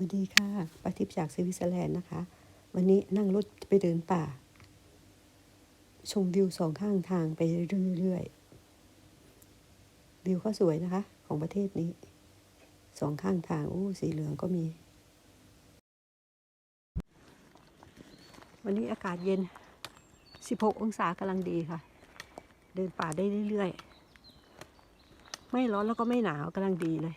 วัสดีค่ะปาทิพย์จากสวิตเซอร์แลนด์นะคะ วันนี้นั่งรถไปเดินป่า ชมวิวสองข้างทางไปเรื่อยๆ วิวก็สวยนะคะ ของประเทศนี้ สองข้างทางโอ้สีเหลืองก็มี วันนี้อากาศเย็น 16 องศากำลังดีค่ะ เดินป่าได้เรื่อยๆ ไม่ร้อนแล้วก็ไม่หนาวกำลังดีเลย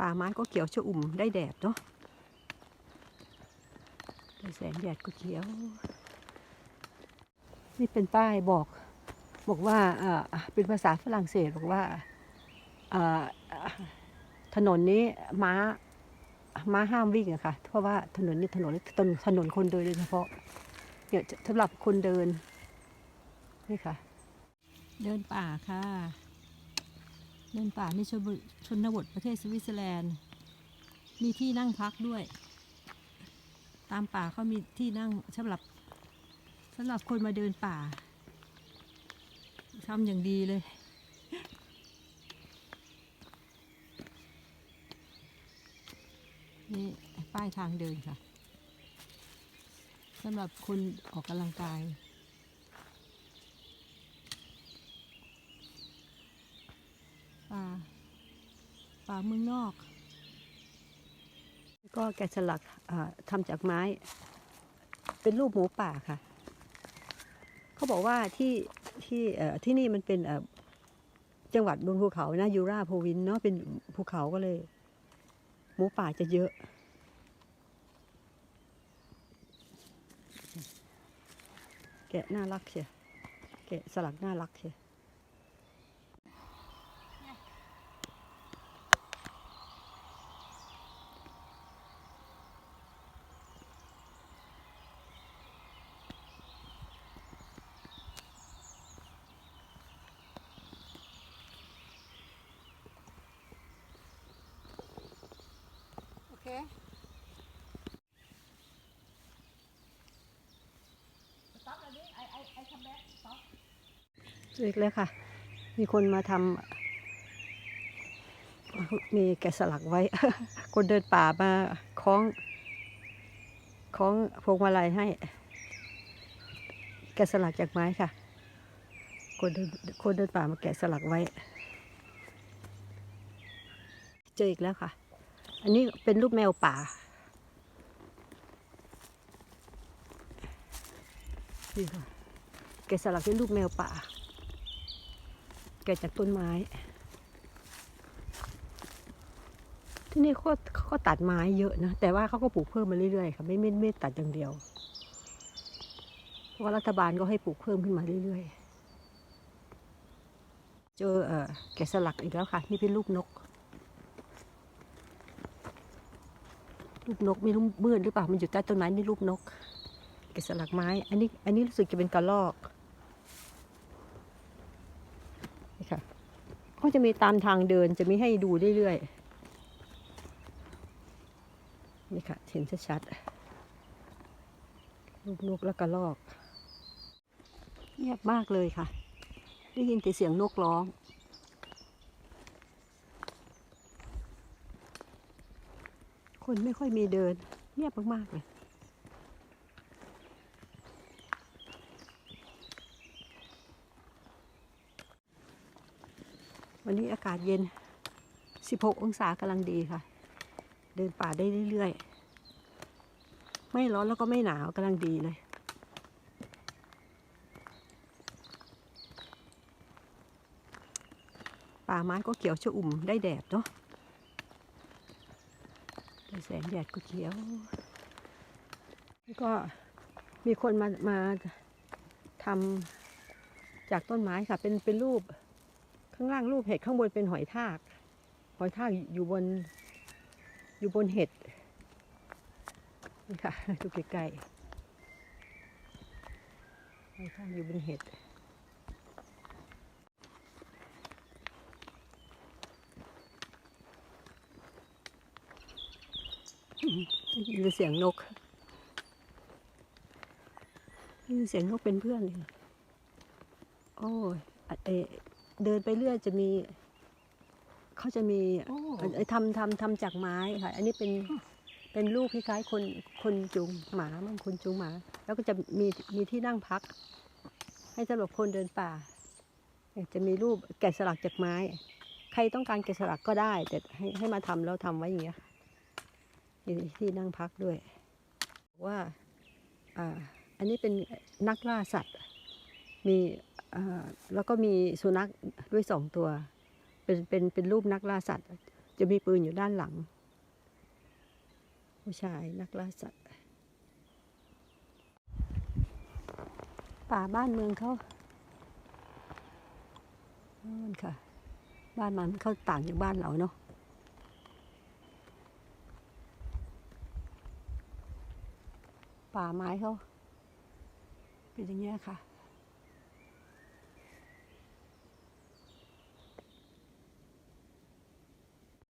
ป่าไม้ก็เขียวชอุ่มได้แดดเนาะได้แสงแดดก็เขียว นี่เป็นป้ายบอก บอกว่าเออเป็นภาษาฝรั่งเศสบอกว่าเออถนนนี้ม้าม้าห้ามวิ่งอะค่ะ เพราะว่าถนนนี้ถนนถนนถนนคนเดินโดยเฉพาะเนี่ยสำหรับคนเดินนี่ค่ะ เดินป่าค่ะ เดินป่าในชนบชนบทประเทศสวิตเซอร์แลนด์ มีที่นั่งพักด้วย ตามป่าเขามีที่นั่งสำหรับสำหรับคนมาเดินป่าทำอย่างดีเลย นี่ป้ายทางเดินค่ะสำหรับคนออกกำลังกาย ป่า ป่าเมืองนอก ก็แกะสลักทำจากไม้ เป็นรูปหมูป่าค่ะ เขาบอกว่าที่ที่ที่นี่มันเป็นจังหวัดบนภูเขานะยูราโพวินเนาะเป็นภูเขาก็เลย หมูป่าจะเยอะแกะน่ารักเชียวแกะสลักน่ารักเชีย ว Okay. Stop a bit. I, I, I come back. Stop. เล็กเลยค่ะ มีคนมาทำมีแกะสลักไว้ คนเดินป่ามาคล้องคล้องพวงมาลัยให้ แกะสลักจากไม้ค่ะ คนเดินคนเดินป่ามาแกะสลักไว้ เจออีกแล้วค่ะ อันนี้เป็นรูปแมวป่า นี่ค่ะ แกสลักเป็นรูปแมวป่า แกจากต้นไม้ ที่นี่เขาเขาก็ตัดไม้เยอะนะ แต่ว่าเขาก็ปลูกเพิ่มมาเรื่อยๆค่ะ ไม่ไม่ไม่ตัดอย่างเดียว เพราะว่ารัฐบาลก็ให้ปลูกเพิ่มขึ้นมาเรื่อยๆ เจอเออแกสลักอีกแล้วค่ะ นี่เป็นรูปนก รูปนกไม่รู้มืดหรือเปล่ามันอยู่ใต้ต้นไม้นี่รูปนกแกะสลักไม้ อันนี้อันนี้รู้สึกจะเป็นกระรอกนี่ค่ะเขาจะมีตามทางเดินจะมีให้ดูเรื่อยๆนี่ค่ะเห็นชัดๆลูกนกและกระรอกเงียบมากเลยค่ะ ได้ยินแต่เสียงนกร้อง คนไม่ค่อยมีเดิน เงียบมากๆเลยวันนี้อากาศเย็น 16 องศากำลังดีค่ะ เดินป่าได้เรื่อยๆ ไม่ร้อนแล้วก็ไม่หนาวกำลังดีเลยป่าไม้ก็เขียวชอุ่มได้แดดเนาะ แสงแดดก็เขียวแล้วก็มีคนมามาทำจากต้นไม้ค่ะ เป็นเป็นรูปข้างล่างรูปเห็ดข้างบนเป็นหอยทาก หอยทากอยู่บนอยู่บนเห็ดนี่ค่ะดูใกล้ๆหอยทากอยู่บนเห็ดได้ ยินเสียงนกได้ยินเสียงนกเป็นเพื่อนเลยโอ้ยอะเอเดินไปเรื่อยจะมี เขาจะมีโอ้เอ่อทำทำทำจากไม้ค่ะ อันนี้เป็นเป็นรูปคล้ายๆคนคนจูงหมามันคนจูงหมา แล้วก็จะมีมีที่นั่งพัก ให้สำหรับคนเดินป่า จะมีรูปแกะสลักจากไม้ ใครต้องการแกะสลักก็ได้ แต่ให้ให้มาทำแล้วทำไว้อย่างเงี้ย มีที่นั่งพักด้วยว่าอันนี้เป็นนักล่าสัตว์ มีแล้วก็มีสุนัขด้วยสองตัว เป็นเป็นเป็นรูปนักล่าสัตว์ จะมีปืนอยู่ด้านหลัง ผู้ชายนักล่าสัตว์ ป่าบ้านเมืองเขานั่นค่ะ บ้านมันเขาต่างจากบ้านเราเนาะ ป่าไม้เขาเป็นอย่างเงี้ยค่ะ